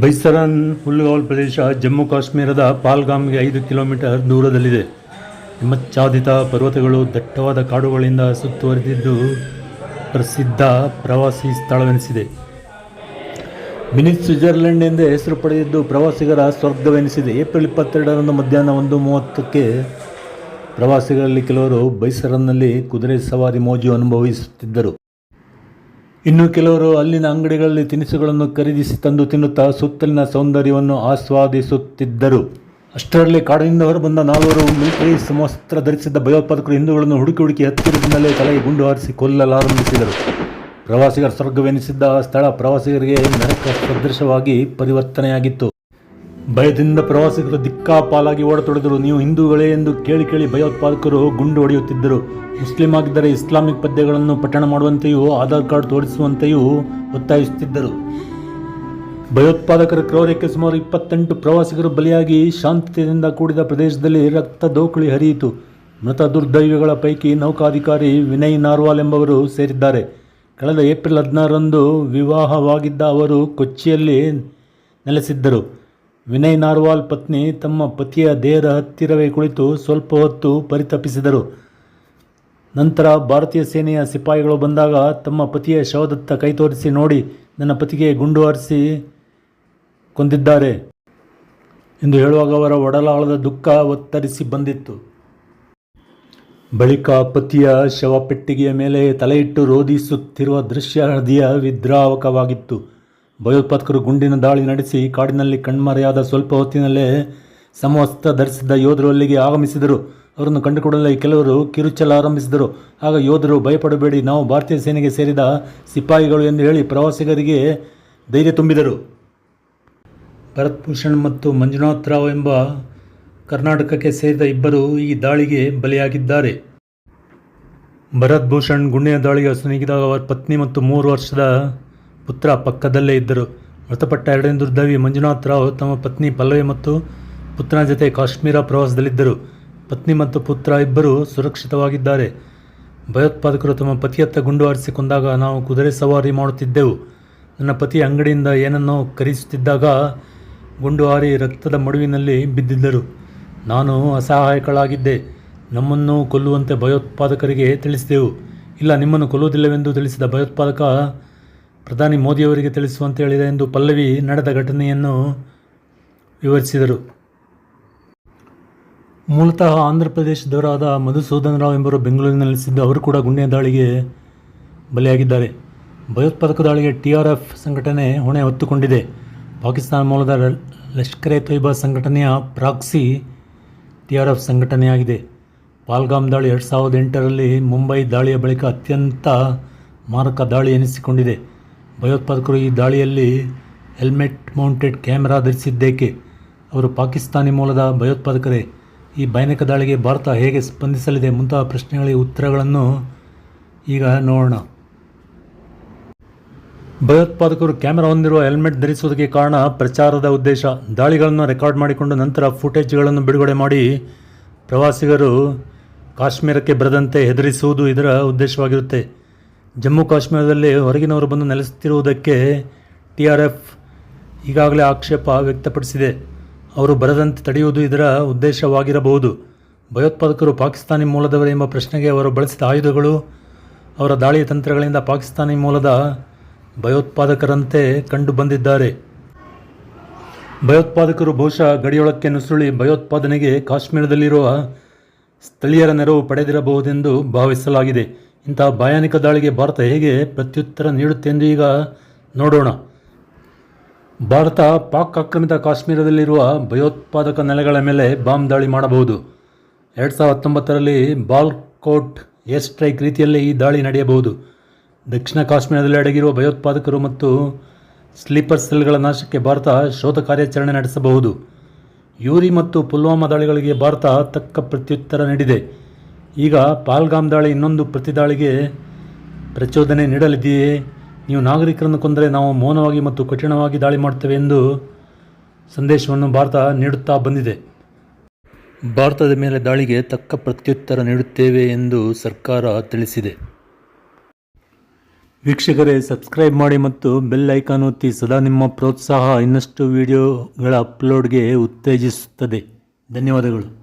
ಬೈಸರನ್ ಹುಲ್ಲುಗಾವಲು ಪ್ರದೇಶ ಜಮ್ಮು ಕಾಶ್ಮೀರದ ಪಾಲ್ಗಾಮ್ಗೆ ಐದು ಕಿಲೋಮೀಟರ್ ದೂರದಲ್ಲಿದೆ. ಹಿಮಚ್ಛಾದಿತ ಪರ್ವತಗಳು ದಟ್ಟವಾದ ಕಾಡುಗಳಿಂದ ಸುತ್ತುವರಿದಿದ್ದು ಪ್ರಸಿದ್ಧ ಪ್ರವಾಸಿ ಸ್ಥಳವೆನಿಸಿದೆ. ಮಿನಿ ಸ್ವಿಟ್ಜರ್ಲೆಂಡ್ ಎಂದೇ ಹೆಸರು ಪಡೆದಿದ್ದು ಪ್ರವಾಸಿಗರ ಸ್ವರ್ಗವೆನಿಸಿದೆ. ಏಪ್ರಿಲ್ ಇಪ್ಪತ್ತೆರಡರಂದು ಮಧ್ಯಾಹ್ನ ಒಂದು ಮೂವತ್ತಕ್ಕೆ ಪ್ರವಾಸಿಗರಲ್ಲಿ ಕೆಲವರು ಬೈಸರನ್ನಲ್ಲಿ ಕುದುರೆ ಸವಾರಿ ಮೋಜು ಅನುಭವಿಸುತ್ತಿದ್ದರು. ಇನ್ನು ಕೆಲವರು ಅಲ್ಲಿನ ಅಂಗಡಿಗಳಲ್ಲಿ ತಿನಿಸುಗಳನ್ನು ಖರೀದಿಸಿ ತಂದು ತಿನ್ನುತ್ತಾ ಸುತ್ತಲಿನ ಸೌಂದರ್ಯವನ್ನು ಆಸ್ವಾದಿಸುತ್ತಿದ್ದರು. ಅಷ್ಟರಲ್ಲಿ ಕಾಡಿನಿಂದ ಹೊರಬಂದ ನಾಲ್ವರು ಮಿಲಿಟರಿ ಸಮವಸ್ತ್ರ ಧರಿಸಿದ್ದ ಭಯೋತ್ಪಾದಕರು ಹಿಂದೂಗಳನ್ನು ಹುಡುಕಿ ಹುಡುಕಿ ಹತ್ತಿರದಿಂದಲೇ ತಲೆಗೆ ಗುಂಡು ಹಾರಿಸಿ ಕೊಲ್ಲಲಾರಂಭಿಸಿದರು. ಪ್ರವಾಸಿಗರ ಸ್ವರ್ಗವೆನಿಸಿದ್ದ ಸ್ಥಳ ಪ್ರವಾಸಿಗರಿಗೆ ನರಕ ಸದೃಶವಾಗಿ ಪರಿವರ್ತನೆಯಾಗಿತ್ತು. ಭಯದಿಂದ ಪ್ರವಾಸಿಗರು ದಿಕ್ಕಾಪಾಲಾಗಿ ಓಡತೊಡೆದರು. ನೀವು ಹಿಂದೂಗಳೇ ಎಂದು ಕೇಳಿ ಕೇಳಿ ಭಯೋತ್ಪಾದಕರು ಗುಂಡು ಹೊಡೆಯುತ್ತಿದ್ದರು. ಮುಸ್ಲಿಂ ಆಗಿದ್ದರೆ ಇಸ್ಲಾಮಿಕ್ ಪದ್ಯಗಳನ್ನು ಪಠಣ ಮಾಡುವಂತೆಯೂ ಆಧಾರ್ ಕಾರ್ಡ್ ತೋರಿಸುವಂತೆಯೂ ಒತ್ತಾಯಿಸುತ್ತಿದ್ದರು. ಭಯೋತ್ಪಾದಕರ ಕ್ರೌರ್ಯಕ್ಕೆ ಸುಮಾರು ಇಪ್ಪತ್ತೆಂಟು ಪ್ರವಾಸಿಗರು ಬಲಿಯಾಗಿ ಶಾಂತಿಯಿಂದ ಕೂಡಿದ ಪ್ರದೇಶದಲ್ಲಿ ರಕ್ತ ದೋಕುಳಿ ಹರಿಯಿತು. ಮೃತ ದುರ್ದೈವಿಗಳ ಪೈಕಿ ನೌಕಾಧಿಕಾರಿ ವಿನಯ್ ನಾರ್ವಾಲ್ ಎಂಬವರು ಸೇರಿದ್ದಾರೆ. ಕಳೆದ ಏಪ್ರಿಲ್ ಹದಿನಾರರಂದು ವಿವಾಹವಾಗಿದ್ದ ಅವರು ಕೊಚ್ಚಿಯಲ್ಲಿ ನೆಲೆಸಿದ್ದರು. ವಿನಯ್ ನಾರ್ವಾಲ್ ಪತ್ನಿ ತಮ್ಮ ಪತಿಯ ದೇಹದ ಹತ್ತಿರವೇ ಕುಳಿತು ಸ್ವಲ್ಪ ಹೊತ್ತು ಪರಿತಪಿಸಿದರು. ನಂತರ ಭಾರತೀಯ ಸೇನೆಯ ಸಿಪಾಯಿಗಳು ಬಂದಾಗ ತಮ್ಮ ಪತಿಯ ಶವದತ್ತ ಕೈ ತೋರಿಸಿ ನೋಡಿ ನನ್ನ ಪತಿಗೆ ಗುಂಡು ಹಾರಿಸಿ ಕೊಂದಿದ್ದಾರೆ ಎಂದು ಹೇಳುವಾಗ ಅವರ ಒಡಲಾಳದ ದುಃಖ ಒತ್ತರಿಸಿ ಬಂದಿತ್ತು. ಬಳಿಕ ಪತಿಯ ಶವಪೆಟ್ಟಿಗೆಯ ಮೇಲೆ ತಲೆಯಿಟ್ಟು ರೋಧಿಸುತ್ತಿರುವ ದೃಶ್ಯ ಹೃದಯ ವಿದ್ರಾವಕವಾಗಿತ್ತು. ಭಯೋತ್ಪಾದಕರು ಗುಂಡಿನ ದಾಳಿ ನಡೆಸಿ ಕಾಡಿನಲ್ಲಿ ಕಣ್ಮರೆಯಾದ ಸ್ವಲ್ಪ ಹೊತ್ತಿನಲ್ಲೇ ಸಮವಸ್ತ್ರ ಧರಿಸಿದ್ದ ಯೋಧರು ಅಲ್ಲಿಗೆ ಆಗಮಿಸಿದರು. ಅವರನ್ನು ಕಂಡುಕೊಡಲು ಕೆಲವರು ಕಿರುಚಲ ಆರಂಭಿಸಿದರು. ಆಗ ಯೋಧರು ಭಯಪಡಬೇಡಿ, ನಾವು ಭಾರತೀಯ ಸೇನೆಗೆ ಸೇರಿದ ಸಿಪಾಯಿಗಳು ಎಂದು ಹೇಳಿ ಪ್ರವಾಸಿಗರಿಗೆ ಧೈರ್ಯ ತುಂಬಿದರು. ಭರತ್ ಭೂಷಣ್ ಮತ್ತು ಮಂಜುನಾಥ್ ರಾವ್ ಎಂಬ ಕರ್ನಾಟಕಕ್ಕೆ ಸೇರಿದ ಇಬ್ಬರು ಈ ದಾಳಿಗೆ ಬಲಿಯಾಗಿದ್ದಾರೆ. ಭರತ್ ಭೂಷಣ್ ಗುಂಡಿನ ದಾಳಿಗೆ ಸ್ನೇಹಿದಾಗ ಅವರ ಪತ್ನಿ ಮತ್ತು ಮೂರು ವರ್ಷದ ಪುತ್ರ ಪಕ್ಕದಲ್ಲೇ ಇದ್ದರು. ಮೃತಪಟ್ಟ ಎರಡನೇ ದುರ್ದವಿ ಮಂಜುನಾಥ್ ರಾವ್ ತಮ್ಮ ಪತ್ನಿ ಪಲ್ಲವಿ ಮತ್ತು ಪುತ್ರನ ಜೊತೆ ಕಾಶ್ಮೀರ ಪ್ರವಾಸದಲ್ಲಿದ್ದರು. ಪತ್ನಿ ಮತ್ತು ಪುತ್ರ ಇಬ್ಬರು ಸುರಕ್ಷಿತವಾಗಿದ್ದಾರೆ. ಭಯೋತ್ಪಾದಕರು ತಮ್ಮ ಪತಿಯತ್ತ ಗುಂಡು ಹಾರಿಸಿಕೊಂಡಾಗ ನಾವು ಕುದುರೆ ಸವಾರಿ ಮಾಡುತ್ತಿದ್ದೆವು. ನನ್ನ ಪತಿ ಅಂಗಡಿಯಿಂದ ಏನನ್ನೋ ಖರೀದಿಸುತ್ತಿದ್ದಾಗ ಗುಂಡು ಹಾರಿ ರಕ್ತದ ಮಡುವಿನಲ್ಲಿ ಬಿದ್ದಿದ್ದರು. ನಾನು ಅಸಹಾಯಕಳಾಗಿದ್ದೆ. ನಮ್ಮನ್ನು ಕೊಲ್ಲುವಂತೆ ಭಯೋತ್ಪಾದಕರಿಗೆ ತಿಳಿಸಿದೆವು. ಇಲ್ಲ, ನಿಮ್ಮನ್ನು ಕೊಲ್ಲುವುದಿಲ್ಲವೆಂದು ತಿಳಿಸಿದ ಭಯೋತ್ಪಾದಕ ಪ್ರಧಾನಿ ಮೋದಿಯವರಿಗೆ ತಿಳಿಸುವಂತೆ ಹೇಳಿದೆ ಎಂದು ಪಲ್ಲವಿ ನಡೆದ ಘಟನೆಯನ್ನು ವಿವರಿಸಿದರು. ಮೂಲತಃ ಆಂಧ್ರ ಪ್ರದೇಶದವರಾದ ಮಧುಸೂದನ್ ರಾವ್ ಎಂಬರು ಬೆಂಗಳೂರಿನಲ್ಲಿ ನೆಲೆಸಿದ್ದು ಅವರು ಕೂಡ ಗುಂಡಿನ ದಾಳಿಗೆ ಬಲಿಯಾಗಿದ್ದಾರೆ. ಭಯೋತ್ಪಾದಕ ದಾಳಿಗೆ ಟಿ ಆರ್ ಎಫ್ ಸಂಘಟನೆ ಹೊಣೆ ಹೊತ್ತುಕೊಂಡಿದೆ. ಪಾಕಿಸ್ತಾನ ಮೂಲದ ಲಷ್ಕರ್ ಎ ತೊಯ್ಬಾ ಸಂಘಟನೆಯ ಪ್ರಾಕ್ಸಿ ಟಿ ಆರ್ ಎಫ್ ಸಂಘಟನೆಯಾಗಿದೆ. ಪಾಲ್ಗಾಮ್ ದಾಳಿ ಎರಡು ಸಾವಿರದ ಎಂಟರಲ್ಲಿ ಮುಂಬೈ ದಾಳಿಯ ಬಳಿಕ ಅತ್ಯಂತ ಮಾರಕ ದಾಳಿ ಎನಿಸಿಕೊಂಡಿದೆ. ಭಯೋತ್ಪಾದಕರು ಈ ದಾಳಿಯಲ್ಲಿ ಹೆಲ್ಮೆಟ್ ಮೌಂಟೆಡ್ ಕ್ಯಾಮೆರಾ ಧರಿಸಿದ್ದೇಕೆ? ಅವರು ಪಾಕಿಸ್ತಾನಿ ಮೂಲದ ಭಯೋತ್ಪಾದಕರೇ, ಈ ಭಯಾನಕ ದಾಳಿಗೆ ಭಾರತ ಹೇಗೆ ಸ್ಪಂದಿಸಲಿದೆ? ಮುಂತಾದ ಪ್ರಶ್ನೆಗಳಿಗೆ ಉತ್ತರಗಳನ್ನು ಈಗ ನೋಡೋಣ. ಭಯೋತ್ಪಾದಕರು ಕ್ಯಾಮೆರಾ ಹೊಂದಿರುವ ಹೆಲ್ಮೆಟ್ ಧರಿಸುವುದಕ್ಕೆ ಕಾರಣ ಪ್ರಚಾರದ ಉದ್ದೇಶ. ದಾಳಿಗಳನ್ನು ರೆಕಾರ್ಡ್ ಮಾಡಿಕೊಂಡು ನಂತರ ಫುಟೇಜ್ಗಳನ್ನು ಬಿಡುಗಡೆ ಮಾಡಿ ಪ್ರವಾಸಿಗರು ಕಾಶ್ಮೀರಕ್ಕೆ ಬರದಂತೆ ಹೆದರಿಸುವುದು ಇದರ ಉದ್ದೇಶವಾಗಿರುತ್ತೆ. ಜಮ್ಮು ಕಾಶ್ಮೀರದಲ್ಲಿ ಹೊರಗಿನವರು ಬಂದು ನೆಲೆಸುತ್ತಿರುವುದಕ್ಕೆ ಟಿ ಆರ್ ಎಫ್ ಈಗಾಗಲೇ ಆಕ್ಷೇಪ ವ್ಯಕ್ತಪಡಿಸಿದೆ. ಅವರು ಬರದಂತೆ ತಡೆಯುವುದು ಇದರ ಉದ್ದೇಶವಾಗಿರಬಹುದು. ಭಯೋತ್ಪಾದಕರು ಪಾಕಿಸ್ತಾನಿ ಮೂಲದವರೇ ಎಂಬ ಪ್ರಶ್ನೆಗೆ ಅವರು ಬಳಸಿದ ಆಯುಧಗಳು ಅವರ ದಾಳಿಯ ತಂತ್ರಗಳಿಂದ ಪಾಕಿಸ್ತಾನಿ ಮೂಲದ ಭಯೋತ್ಪಾದಕರಂತೆ ಕಂಡು ಬಂದಿದ್ದಾರೆ ಭಯೋತ್ಪಾದಕರು ಬಹುಶಃ ಗಡಿಯೊಳಕ್ಕೆ ನುಸುಳಿ ಭಯೋತ್ಪಾದನೆಗೆ ಕಾಶ್ಮೀರದಲ್ಲಿರುವ ಸ್ಥಳೀಯರ ನೆರವು ಪಡೆದಿರಬಹುದೆಂದು ಭಾವಿಸಲಾಗಿದೆ. ಇಂತಹ ಭಯಾನಕ ದಾಳಿಗೆ ಭಾರತ ಹೇಗೆ ಪ್ರತ್ಯುತ್ತರ ನೀಡುತ್ತೆ ಎಂದು ಈಗ ನೋಡೋಣ. ಭಾರತ ಪಾಕ್ ಆಕ್ರಮಿತ ಕಾಶ್ಮೀರದಲ್ಲಿರುವ ಭಯೋತ್ಪಾದಕ ನೆಲೆಗಳ ಮೇಲೆ ಬಾಂಬ್ ದಾಳಿ ಮಾಡಬಹುದು. ಎರಡು ಸಾವಿರದ ಹತ್ತೊಂಬತ್ತರಲ್ಲಿ ಬಾಲ್ಕೋಟ್ ಏರ್ ಸ್ಟ್ರೈಕ್ ರೀತಿಯಲ್ಲಿ ಈ ದಾಳಿ ನಡೆಯಬಹುದು. ದಕ್ಷಿಣ ಕಾಶ್ಮೀರದಲ್ಲಿ ಅಡಗಿರುವ ಭಯೋತ್ಪಾದಕರು ಮತ್ತು ಸ್ಲೀಪರ್ ಸೆಲ್ಗಳ ನಾಶಕ್ಕೆ ಭಾರತ ಶೋಧ ಕಾರ್ಯಾಚರಣೆ ನಡೆಸಬಹುದು. ಯೂರಿ ಮತ್ತು ಪುಲ್ವಾಮಾ ದಾಳಿಗಳಿಗೆ ಭಾರತ ತಕ್ಕ ಪ್ರತ್ಯುತ್ತರ ನೀಡಿದೆ. ಈಗ ಪಾಲ್ಗಾಮ್ ದಾಳಿ ಇನ್ನೊಂದು ಪ್ರತಿದಾಳಿಗೆ ಪ್ರಚೋದನೆ ನೀಡಲಿದೆಯೇ? ನೀವು ನಾಗರಿಕರನ್ನು ಕೊಂದರೆ ನಾವು ಮೌನವಾಗಿ ಮತ್ತು ಕಠಿಣವಾಗಿ ದಾಳಿ ಮಾಡ್ತೇವೆ ಎಂದು ಸಂದೇಶವನ್ನು ಭಾರತ ನೀಡುತ್ತಾ ಬಂದಿದೆ. ಭಾರತದ ಮೇಲೆ ದಾಳಿಗೆ ತಕ್ಕ ಪ್ರತ್ಯುತ್ತರ ನೀಡುತ್ತೇವೆ ಎಂದು ಸರ್ಕಾರ ತಿಳಿಸಿದೆ. ವೀಕ್ಷಕರೇ, ಸಬ್ಸ್ಕ್ರೈಬ್ ಮಾಡಿ ಮತ್ತು ಬೆಲ್ ಐಕಾನ್ ಒತ್ತಿ ಸದಾ ನಿಮ್ಮ ಪ್ರೋತ್ಸಾಹ ಇನ್ನಷ್ಟು ವಿಡಿಯೋಗಳ ಅಪ್ಲೋಡ್ಗೆ ಉತ್ತೇಜಿಸುತ್ತದೆ. ಧನ್ಯವಾದಗಳು.